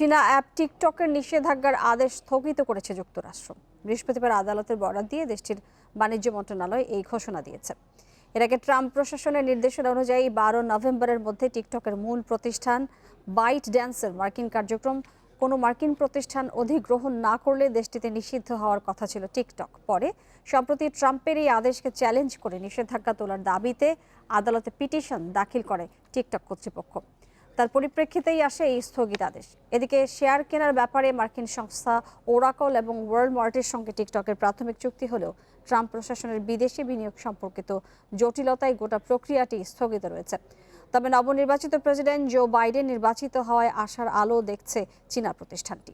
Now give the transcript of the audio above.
চীনা অ্যাপ টিকটকের নিষেধাজ্ঞার আদেশ স্থগিত করেছে যুক্তরাষ্ট্র। বৃহস্পতিবার আদালতের বরাত দিয়ে দেশটির বাণিজ্য মন্ত্রণালয় এই ঘোষণা দিয়েছে। এর আগে ট্রাম্প প্রশাসনের নির্দেশনা অনুযায়ী বারো নভেম্বরের মধ্যে টিকটকের মূল প্রতিষ্ঠান বাইট ড্যান্সের মার্কিন কার্যক্রম কোনো মার্কিন প্রতিষ্ঠান অধিগ্রহণ না করলে দেশটিতে নিষিদ্ধ হওয়ার কথা ছিল টিকটক। পরে সম্প্রতি ট্রাম্পের এই আদেশকে চ্যালেঞ্জ করে নিষেধাজ্ঞা তোলার দাবিতে আদালতে পিটিশন দাখিল করে টিকটক কর্তৃপক্ষ। তার পরিপ্রেক্ষিতেই আসে এই স্থগিতাদেশ। এদিকে শেয়ার কেনার ব্যাপারে মার্কিন সংস্থা ওরাকল এবং ওয়ার্ল্ড মার্টের সঙ্গে টিকটকের প্রাথমিক চুক্তি হলেও ট্রাম্প প্রশাসনের বিদেশি বিনিয়োগ সম্পর্কিত জটিলতায় গোটা প্রক্রিয়াটি স্থগিত রয়েছে। তবে নবনির্বাচিত প্রেসিডেন্ট জো বাইডেন নির্বাচিত হওয়ায় আশার আলো দেখছে চীনা প্রতিষ্ঠানটি।